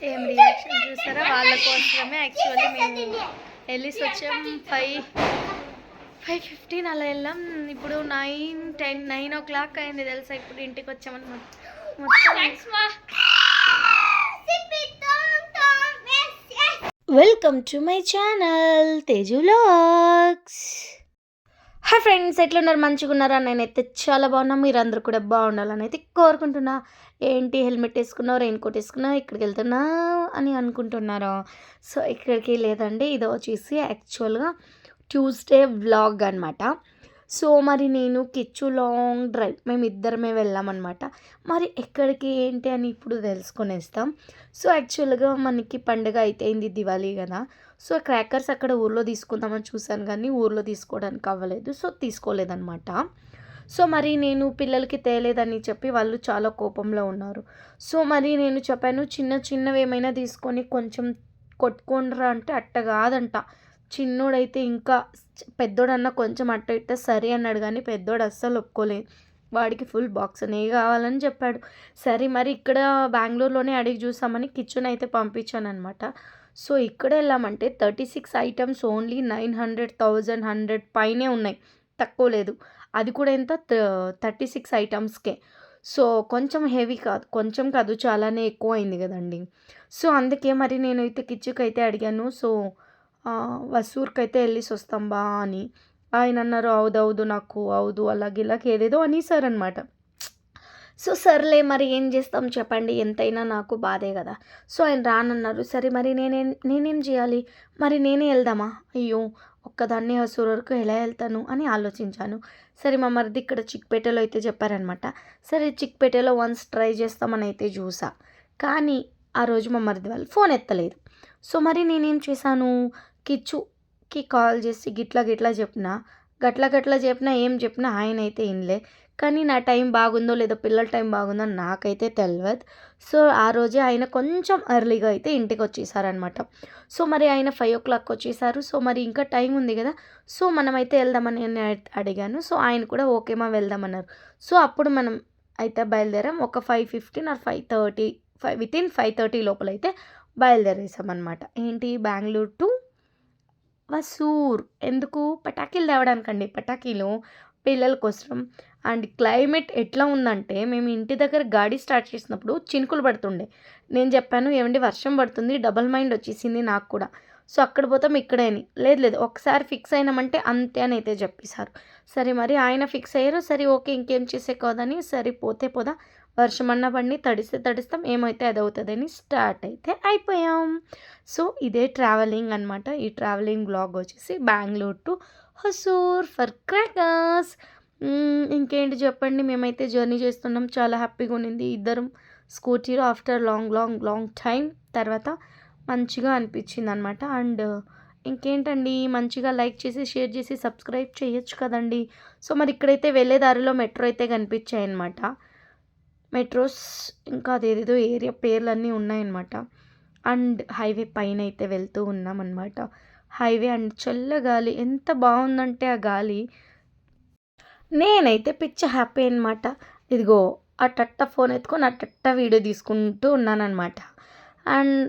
ఏం రియాక్షన్ చూసారా? వాళ్ళ కోసమే యాక్చువల్లీ మేము వెళ్ళేసి వచ్చాం. ఫైవ్ ఫైవ్ ఫిఫ్టీన్ అలా వెళ్ళాం. ఇప్పుడు nine ten nine o'clock అయింది తెలుసా? ఇప్పుడు ఇంటికి వచ్చామని మొత్తం welcome to my channel Teju lakhs hi friends ఎట్లున్నారు? మంచిగా ఉన్నారా నేనైతే చాలా బాగున్నా. మీరు అందరూ కూడా బాగుండాలని అయితే కోరుకుంటున్నా. ఏంటి హెల్మెట్ వేసుకున్నావు రెయిన్ కోట్ వేసుకున్నావు ఇక్కడికి వెళ్తున్నా అని అనుకుంటున్నారు? సో ఇక్కడికి లేదండి. ఇది వచ్చేసి యాక్చువల్గా ట్యూస్డే వ్లాగ్ అనమాట సో మరి నేను కిచ్చు లాంగ్ డ్రైవ్ మేము ఇద్దరమే వెళ్ళామన్నమాట. మరి ఎక్కడికి ఏంటి అని ఇప్పుడు తెలుసుకునేస్తాం. సో యాక్చువల్గా మనకి పండుగ అయితే దివాళీ కదా. సో క్రాకర్స్ అక్కడ ఊర్లో తీసుకుందామని చూశాను కానీ ఊర్లో తీసుకోవడానికి అవ్వలేదు. సో తీసుకోలేదన్నమాట. సో మరి నేను పిల్లలకి తేలేదని చెప్పి వాళ్ళు చాలా కోపంలో ఉన్నారు. సో మరి నేను చెప్పాను చిన్న చిన్నవి ఏమైనా తీసుకొని కొంచెం కొట్టుకోండిరా అంటే అట్ట కాదంట. చిన్నోడైతే ఇంకా పెద్దోడన్నా కొంచెం అట్ట ఇట్ట సరే అన్నాడు కానీ పెద్దోడు అస్సలు ఒప్పుకోలేదు. వాడికి ఫుల్ బాక్స్ నే కావాలని చెప్పాడు. సరే మరి ఇక్కడ బెంగళూరులోనే అడిగి చూసామని కిచెన్ అయితే పంపించాను అనమాట సో ఇక్కడ వెళ్ళామంటే thirty six items only nine hundred thousand hundred పైనే ఉన్నాయి. తక్కువ లేదు. అది కూడా ఎంత? థర్టీ సిక్స్ ఐటమ్స్కే. సో కొంచెం హెవీ కాదు. కొంచెం కాదు. చాలానే ఎక్కువ అయింది కదండి. సో అందుకే మరి నేను అయితే కిచ్చుకైతే అయితే అడిగాను. సో వసూర్కి అయితే వెళ్ళేసి వస్తాం బా అని. ఆయన అన్నారు అవుదవుదు నాకు అవుదు అలాగే ఇలాగ ఏదేదో అనేసారనమాట సో సర్లే మరి ఏం చేస్తాం చెప్పండి ఎంతైనా నాకు బాధే కదా. సో ఆయన రానన్నారు సరే మరి నేనేం నేనేం చేయాలి? మరి నేనే వెళ్దామా? అయ్యో ఒక్కదాన్ని హసూర్ వరకు ఎలా వెళ్తాను? అని ఆలోచించాను. సరే మా మరిది ఇక్కడ చిక్పేటలో అయితే చెప్పారనమాట సరే చిక్పేటలో వన్స్ ట్రై చేస్తామని అయితే చూసా. కానీ ఆ రోజు మా మరిది వాళ్ళు ఫోన్ ఎత్తలేదు. సో మరి నేనేం చేశాను? కిచ్చుకి కాల్ చేసి గిట్లా గిట్లా చెప్పిన గట్ల గట్ల చెప్పినా ఏం చెప్పినా ఆయన అయితే ఇన్లే. కానీ నా టైం బాగుందో లేదో పిల్లల టైం బాగుందో నాకైతే తెలియదు సో ఆ రోజే ఆయన కొంచెం ఎర్లీగా అయితే ఇంటికి వచ్చేసారనమాట సో మరి ఆయన ఫైవ్ ఓ క్లాక్ వచ్చేసారు. సో మరి ఇంకా టైం ఉంది కదా. సో మనమైతే వెళ్దామని నేను అడిగాను. సో ఆయన కూడా ఓకేమా వెళ్దామన్నారు. సో అప్పుడు మనం అయితే బయలుదేరాం. ఒక five fifteen or five thirty five within five thirty లోపల అయితే బయలుదేరేసామన్నమాట ఏంటి? బెంగళూరు టు వసూర్. ఎందుకు? పటాకీలు తేవడానికండి. పటాకీలు పిల్లల కోసం. అండ్ క్లైమేట్ ఎట్లా ఉందంటే మేము ఇంటి దగ్గర గాడి స్టార్ట్ చేసినప్పుడు చినుకులు పడుతుండే. నేను చెప్పాను ఏమండి వర్షం పడుతుంది. డబల్ మైండ్ వచ్చేసింది నాకు కూడా. సో అక్కడ పోతాం ఇక్కడేని లేదు లేదు ఒకసారి ఫిక్స్ అయినామంటే అంతే అని అయితే చెప్పేశారు సరే మరి ఆయన ఫిక్స్ అయ్యారు సరే ఓకే ఇంకేం చేసే కాదని సరే పోతే పోదా వర్షం అన్న పడిని తడిస్తే తడిస్తాం ఏమైతే అది అవుతుందని స్టార్ట్ అయితే అయిపోయాం. సో ఇదే ట్రావెలింగ్ అనమాట ఈ ట్రావెలింగ్ బ్లాగ్ వచ్చేసి Bengaluru to Hosur for crackers. ఇంకేంటి చెప్పండి మేమైతే జర్నీ చేస్తున్నాం చాలా హ్యాపీగా ఉన్నింది ఇద్దరం స్కూటీలో after long long long time. తర్వాత మంచిగా అనిపించింది అనమాట అండ్ ఇంకేంటండి మంచిగా లైక్ చేసి షేర్ చేసి సబ్స్క్రైబ్ చేయొచ్చు కదండి. సో మరి ఇక్కడైతే వెళ్ళే దారిలో మెట్రో అయితే కనిపించాయి అనమాట మెట్రోస్ ఇంకా అదేదేదో ఏరియా పేర్లన్నీ ఉన్నాయన్నమాట అండ్ హైవే పైన అయితే వెళ్తూ ఉన్నాం అనమాట హైవే అండ్ చల్ల గాలి ఎంత బాగుందంటే ఆ గాలి. నేనైతే పిచ్చ హ్యాపీ అనమాట. ఇదిగో అట్టట్ట ఫోన్ ఎత్తుకొని అట్టట్ట వీడియో తీసుకుంటూ ఉన్నానమాట అండ్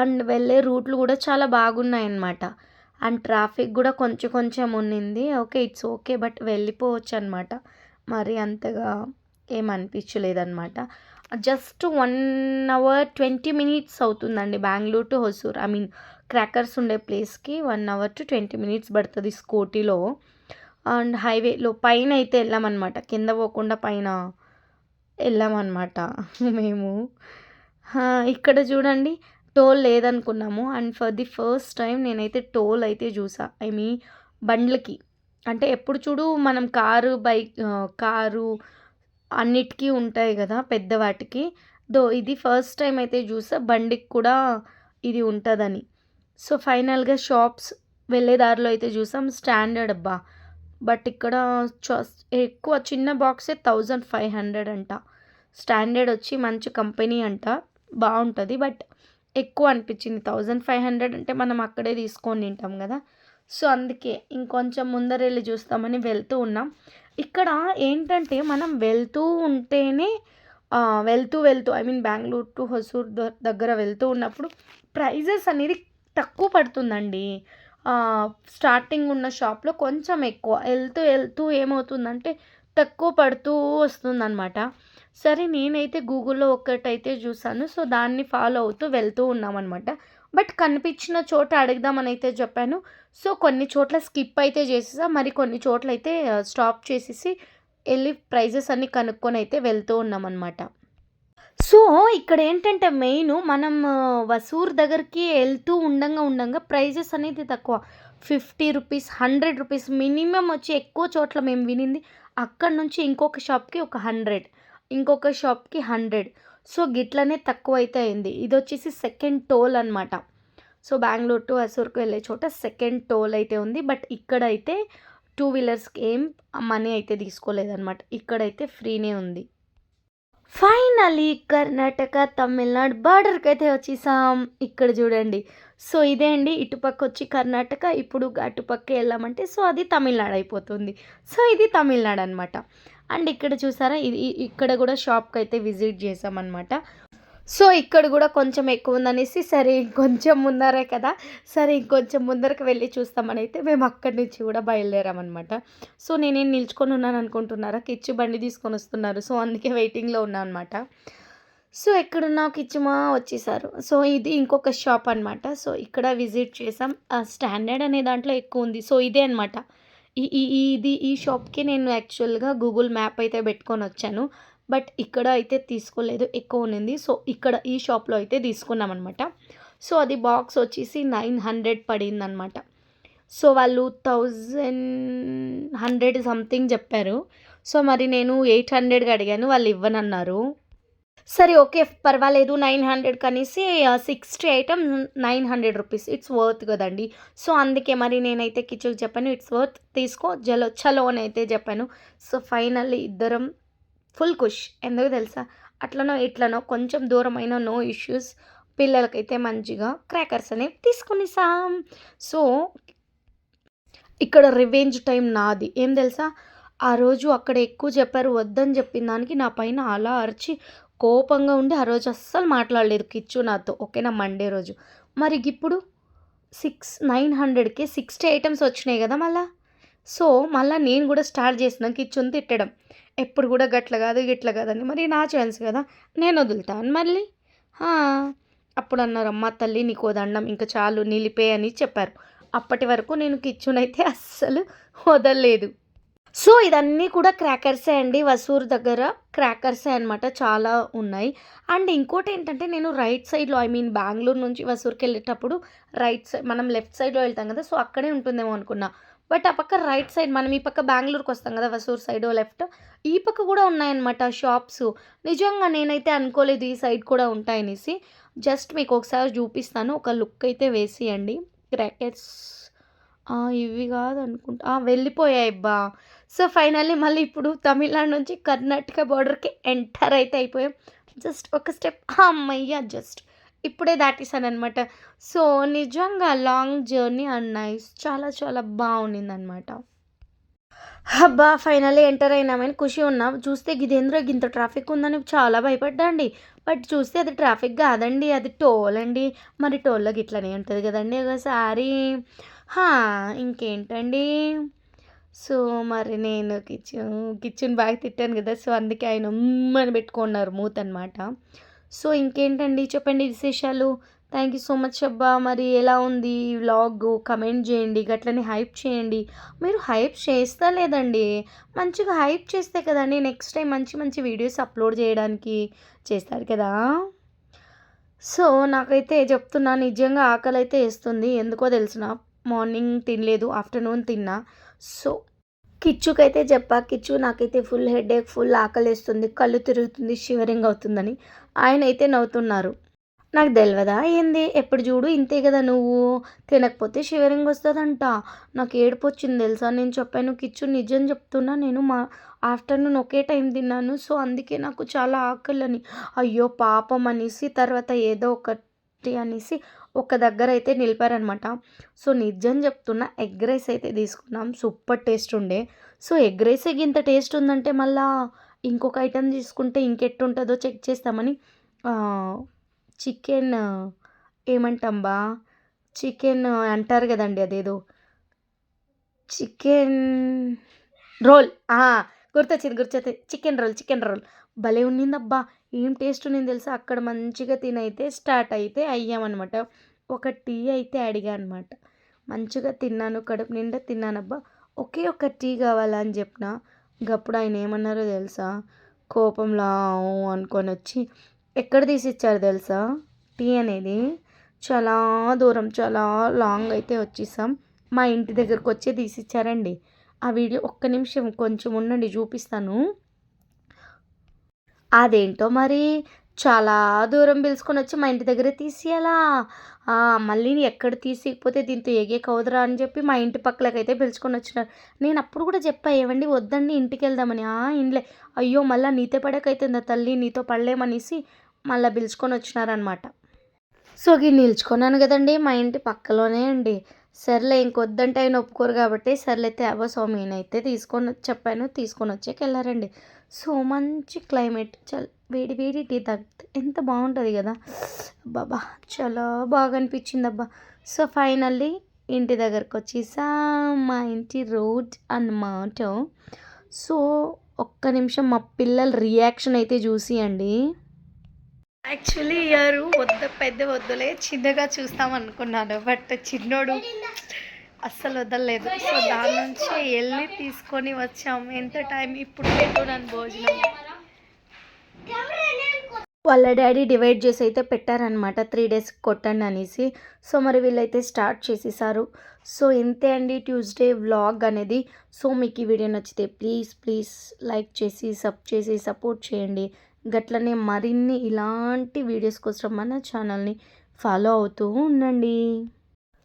అండ్ వెళ్ళే రూట్లు కూడా చాలా బాగున్నాయి అన్నమాట అండ్ ట్రాఫిక్ కూడా కొంచెం కొంచెం ఉన్నింది. ఓకే ఇట్స్ ఓకే బట్ వెళ్ళిపోవచ్చు అనమాట మరి అంతగా ఏమనిపించలేదన్నమాట just one hour twenty minutes అవుతుందండి Bengaluru to Hosur. I mean crackers ఉండే ప్లేస్కి one hour to twenty minutes పడుతుంది స్కూటీలో. అండ్ హైవేలో పైన అయితే వెళ్ళామన్నమాట. కింద పోకుండా పైన వెళ్ళామన్నమాట మేము. ఇక్కడ చూడండి toll లేదనుకున్నాము. And for the first time నేనైతే టోల్ అయితే చూసా. ఐ మీ బండ్లకి. అంటే ఎప్పుడు చూడు మనం కారు బైక్ కారు అన్నిటికీ ఉంటాయి కదా పెద్దవాటికి దో ఇది ఫస్ట్ టైం అయితే చూసా. బండికి కూడా ఇది ఉంటుందని. సో ఫైనల్గా షాప్స్ వెళ్ళే దారిలో అయితే చూసాం. స్టాండర్డ్ అబ్బా! బట్ ఇక్కడ ఎక్కువ చిన్న బాక్సే థౌజండ్ ఫైవ్ హండ్రెడ్ అంట. స్టాండర్డ్ వచ్చి మంచి కంపెనీ అంట. బాగుంటుంది బట్ ఎక్కువ అనిపించింది థౌజండ్ ఫైవ్ హండ్రెడ్ అంటే మనం అక్కడే తీసుకొని తింటాం కదా సో అందుకే ఇంకొంచెం ముందర వెళ్ళి చూస్తామని వెళ్తూ ఉన్నాం ఇక్కడ ఏంటంటే మనం వెళ్తూ ఉంటేనే వెళ్తూ, వెళ్తూ I mean Bengaluru to Hosur దగ్గర వెళ్తూ ఉన్నప్పుడు ప్రైజెస్ అనేది తక్కువ పడుతుందండి. స్టార్టింగ్ ఉన్న షాప్‌లో కొంచెం ఎక్కువ. వెళ్తూ వెళ్తూ ఏమవుతుందంటే తక్కువ పడుతూ వస్తుందనమాట. సరే నేనైతే గూగుల్‌లో ఒక్కటైతే చూసాను. సో, దాన్ని ఫాలో అవుతూ వెళ్తూ ఉన్నామన్నమాట బట్ కనిపించిన చోట అడుగుదామని అయితే చెప్పాను. సో, కొన్ని చోట్ల స్కిప్ అయితే చేసేసా. మరి కొన్ని చోట్ల అయితే స్టాప్ చేసేసి వెళ్ళి ప్రైజెస్ అన్నీ అయితే వెళ్తూ ఉన్నామనమాట. సో, ఇక్కడ ఏంటంటే మెయిన్ మనం వసూర్ దగ్గరికి వెళ్తూ ఉండంగా, ఉండంగా ప్రైజెస్ అనేది తక్కువ. Fifty rupees hundred rupees minimum వచ్చి ఎక్కువ చోట్ల మేము వినింది అక్కడి నుంచి ఇంకొక షాప్‌కి ఒక 100, ఇంకొక షాప్‌కి 100 సో, గిట్లనే తక్కువైతే అయింది. ఇదొచ్చేసి సెకండ్ టోల్ అనమాట. సో, బెంగళూరు టు అసూర్కు వెళ్ళే చోట సెకండ్ టోల్ అయితే ఉంది. బట్ ఇక్కడైతే టూ వీలర్స్‌కి ఏం మనీ అయితే తీసుకోలేదన్నమాట ఇక్కడైతే ఫ్రీనే ఉంది. ఫైనలీ కర్ణాటక, తమిళనాడు బార్డర్కి అయితే వచ్చేసాం. ఇక్కడ చూడండి. సో, ఇదే అండి ఇటుపక్క వచ్చి కర్ణాటక, ఇప్పుడు అటుపక్క వెళ్ళామంటే సో, అది తమిళనాడు అయిపోతుంది. సో, ఇది తమిళనాడు అనమాట. అండ్ ఇక్కడ చూసారా ఇది ఇక్కడ కూడా షాప్కి అయితే విజిట్ చేసామన్నమాట సో, ఇక్కడ కూడా కొంచెం ఎక్కువ ఉందనేసి సరే ఇంకొంచెం ముందరే కదా! సరే ఇంకొంచెం ముందరకు చూస్తామని అయితే మేము అక్కడి నుంచి కూడా బయలుదేరామనమాట. సో, నేనేం నిల్చుకొని ఉన్నాను అనుకుంటున్నారా కిచ్చు బండి తీసుకొని వస్తున్నారు సో, అందుకే వెయిటింగ్‌లో ఉన్నా అనమాట. సో, ఎక్కడున్నా కిచ్చుమా వచ్చేసారు. సో, ఇది ఇంకొక షాప్ అనమాట. సో, ఇక్కడ విజిట్ చేసాం. స్టాండర్డ్ అనే దాంట్లో ఎక్కువ ఉంది సో, ఇదే అనమాట. ఈ ఈ ఈ ఇది ఈ షాప్‌కి నేను యాక్చువల్‌గా గూగుల్ మ్యాప్ అయితే పెట్టుకొని వచ్చాను బట్ ఇక్కడ అయితే తీసుకోలేదు. ఎక్కువ ఉన్నింది. సో, ఇక్కడ ఈ షాప్‌లో అయితే తీసుకున్నామనమాట. సో, అది బాక్స్ వచ్చేసి 900 పడిందనమాట. సో, వాళ్ళు 1100 సంథింగ్ చెప్పారు. సో, మరి నేను 800కి అడిగాను. వాళ్ళు ఇవ్వనన్నారు. సరే ఓకే. పర్వాలేదు 900 కనేసి sixty item nine hundred rupees it's worth కదండి సో, అందుకే మరి నేనైతే కిచ్చుకి చెప్పాను. ఇట్స్ వర్త్ తీసుకో జలో చలో అనైతే చెప్పాను. సో, ఫైనల్లీ ఇద్దరం ఫుల్ ఖుష్. ఎందుకు తెలుసా? అట్లనో ఇట్లనో కొంచెం దూరమైన నో ఇష్యూస్. పిల్లలకైతే మంచిగా క్రాకర్స్ అనేవి తీసుకొనేసాం. సో, ఇక్కడ రివెంజ్ టైం నాది. ఏం తెలుసా? ఆ రోజు అక్కడ ఎక్కువ చెప్పారు. వద్దని చెప్పిన దానికి నా పైన అలా అరిచి కోపంగా ఉండి ఆ రోజు అస్సలు మాట్లాడలేదు కిచ్చు నాతో. ఓకేనా? మండే రోజు. మరి ఇప్పుడు సిక్స్ నైన్ హండ్రెడ్కి సిక్స్టీ ఐటమ్స్ వచ్చినాయి కదా మళ్ళా. సో, మళ్ళా నేను కూడా స్టార్ట్ చేసిన కిచ్చుని తిట్టడం. ఎప్పుడు కూడా గట్ల కాదు, గిట్ల కాదని. మరి నా ఛాన్స్ కదా! నేను వదులుతాను మళ్ళీ. అప్పుడు అన్నారు అమ్మ తల్లి నీకు దండం ఇంక చాలు నిలిపే అని చెప్పారు. అప్పటి వరకు నేను కిచ్చునైతే అస్సలు వదలలేదు. సో, ఇదన్నీ కూడా క్రాకర్సే అండి. వసూర్ దగ్గర క్రాకర్సే అనమాట. చాలా ఉన్నాయి. అండ్ ఇంకోటేంటంటే నేను రైట్ సైడ్‌లో ఐ మీన్ బెంగళూరు నుంచి వసూర్కి వెళ్ళేటప్పుడు రైట్ సైడ్ మనం లెఫ్ట్ సైడ్‌లో వెళ్తాం కదా! సో, అక్కడే ఉంటుందేమో అనుకున్నా. బట్ ఆ పక్క రైట్ సైడ్ మనం ఈ పక్క బెంగళూరుకి వస్తాం కదా! Hosur side left. ఈ పక్క కూడా ఉన్నాయన్నమాట షాప్స్. నిజంగా నేనైతే అనుకోలేదు ఈ సైడ్ కూడా ఉంటాయనేసి. జస్ట్ మీకు ఒకసారి చూపిస్తాను. ఒక లుక్ అయితే వేసియండి. క్రాకర్స్ ఇవి ఇవి కాదనుకుంటా. వెళ్ళిపోయాయి బా సో, ఫైనల్లీ మళ్ళీ ఇప్పుడు తమిళనాడు నుంచి కర్ణాటక బార్డర్కి ఎంటర్ అయితే అయిపోయాం. జస్ట్ ఒక స్టెప్ అమ్మయ్య జస్ట్ ఇప్పుడే దాటేసాననమాట. సో, నిజంగా లాంగ్ జర్నీ అండ్ నైస్. చాలా చాలా బావుండిందనమాట. అబ్బా! ఫైనల్లీ ఎంటర్ అయినామని ఖుషి ఉన్నా. చూస్తే గిదేందిరా గింత ట్రాఫిక్ ఉందని చాలా భయపడ్డాండి బట్ చూస్తే అది ట్రాఫిక్ కాదండి. అది టోల్ అండి. మరి టోల్‌లో గిట్లనే ఉంటుంది కదండి ఒకసారి హా! ఇంకేంటండి. సో, మరి నేను కిచెన్ కిచెన్ బాగా తిట్టాను కదా! సో, అందుకే ఆయన ఉమ్మని పెట్టుకున్నారు మూత అనమాట సో, ఇంకేంటండి చెప్పండి విశేషాలు. థ్యాంక్ యూ సో మచ్ అబ్బా! మరి ఎలా ఉంది వ్లాగ్ వ్లాగు కమెంట్ చేయండి. గట్లనే హైప్ చేయండి. మీరు హైప్ చేస్తా లేదండి. మంచిగా హైప్ చేస్తే కదండి నెక్స్ట్ టైం మంచి మంచి వీడియోస్ అప్లోడ్ చేయడానికి చేస్తారు కదా! సో, నాకైతే చెప్తున్నా నిజంగా ఆకలి అయితే వేస్తుంది ఎందుకో తెలుసునా? మార్నింగ్ తినలేదు. ఆఫ్టర్‌నూన్ తిన్నా. సో, కిచ్చుకైతే చెప్పా. కిచ్చు నాకైతే ఫుల్ హెడేక్, ఫుల్ ఆకలేస్తుంది. కళ్ళు తిరుగుతుంది, షివరింగ్ అవుతుందని. ఆయన అయితే నవ్వుతున్నారు. నాకు తెలియదా ఏంది? ఎప్పుడు చూడు ఇంతే కదా నువ్వు. తినకపోతే షివరింగ్ వస్తుందంట నాకు ఏడుపు వచ్చింది తెలుసా? నేను చెప్పాను కిచ్చు నిజం చెప్తున్నా నేను మా ఆఫ్టర్‌నూన్ ఒకే టైం తిన్నాను. సో, అందుకే నాకు చాలా ఆకలని. అయ్యో పాపం అనేసి తర్వాత ఏదో ఒకటి అనేసి ఒక దగ్గర అయితే నిలిపారనమాట. సో, నిజం చెప్తున్నా ఎగ్ రైస్ అయితే తీసుకున్నాం. సూపర్ టేస్ట్ ఉండే. సో ఎగ్ రైసే ఇంత టేస్ట్ ఉందంటే మళ్ళా ఇంకొక ఐటెం తీసుకుంటే ఇంకెట్టుంటుందో చెక్ చేస్తామని చికెన్ ఏమంటాం బా చికెన్ అంటారు కదండి అదేదో చికెన్ రోల్ గుర్తొచ్చింది గుర్తొచ్చింది చికెన్ రోల్ చికెన్ రోల్ భలే ఉన్నిందబ్బా. ఏం టేస్ట్ ఉన్నింది తెలుసా? అక్కడ మంచిగా తినైతే స్టార్ట్ అయితే అయ్యామన్నమాట. ఒక టీ అయితే అడిగా అనమాట మంచిగా తిన్నాను కడుపు నిండా తిన్నానబ్బా. ఒకే ఒక టీ కావాలని చెప్పిన. గప్పుడు ఆయన ఏమన్నారో తెలుసా? కోపంలా అనుకొని వచ్చి ఎక్కడ తీసి ఇచ్చారు తెలుసా? టీ అనేది చాలా దూరం చాలా లాంగ్ అయితే వచ్చేసాం. మా ఇంటి దగ్గరకు వచ్చే తీసిచ్చారండి. ఆ వీడియో ఒక్క నిమిషం కొంచెం ఉండండి చూపిస్తాను. అదేంటో మరి? చాలా దూరం పిలుచుకొని వచ్చి మా ఇంటి దగ్గర తీసియాలా? మళ్ళీ ఎక్కడ తీసేయకపోతే దీంతో ఏగే కౌదరా అని చెప్పి మా ఇంటి పక్కలకైతే పిలుచుకొని వచ్చినారు. నేను అప్పుడు కూడా చెప్పా ఏవండి వద్దండి ఇంటికి వెళ్దామని. ఆ ఇండ్లే. అయ్యో మళ్ళీ నీతో పడకైతుందా తల్లి? నీతో పడలేమనేసి మళ్ళీ పిలుచుకొని వచ్చినారనమాట. సో ఇది నిల్చుకున్నాను కదండి మా ఇంటి పక్కలోనే అండి. సర్లే ఇంకొద్దంటే ఆయన ఒప్పుకోరు కాబట్టి సర్లే తేవో స్వామి అయితే తీసుకొని చెప్పాను తీసుకొని వచ్చాక వెళ్ళారండి సో మంచి క్లైమేట్. చల్ వేడి వేడి టీ తాగితే ఎంత బాగుంటుంది కదా. బాబా చాలా బాగా అనిపించింది అబ్బా సో ఫైనల్లీ ఇంటి దగ్గరకు వచ్చేసా మా ఇంటి రోడ్ అన్నమాట. సో ఒక్క నిమిషం మా పిల్లల రియాక్షన్ అయితే చూసి అండి యాక్చువల్లీ ఇయర్ వద్ద పెద్ద వద్దులే చిన్నగా చూస్తాం అనుకున్నాను బట్ చిన్నోడు అస్సలు వదలలేదు. సో దాని నుంచి వెళ్ళి తీసుకొని వచ్చాము. ఎంత టైం ఇప్పుడు పెట్టున్నాను భోజనం. వాళ్ళ డాడీ డివైడ్ చేసి అయితే పెట్టారనమాట త్రీ డేస్ కొట్టండి అనేసి. సో మరి వీళ్ళైతే స్టార్ట్ చేసేసారు. సో ఇంతే అండి ట్యూస్డే వ్లాగ్ అనేది. సో మీకు ఈ వీడియో నచ్చితే ప్లీజ్ ప్లీజ్ లైక్ చేసి సబ్ చేసి సపోర్ట్ చేయండి. గట్లనే మరిన్ని ఇలాంటి వీడియోస్ కోసం మన ఛానల్ని ఫాలో అవుతూ ఉండండి.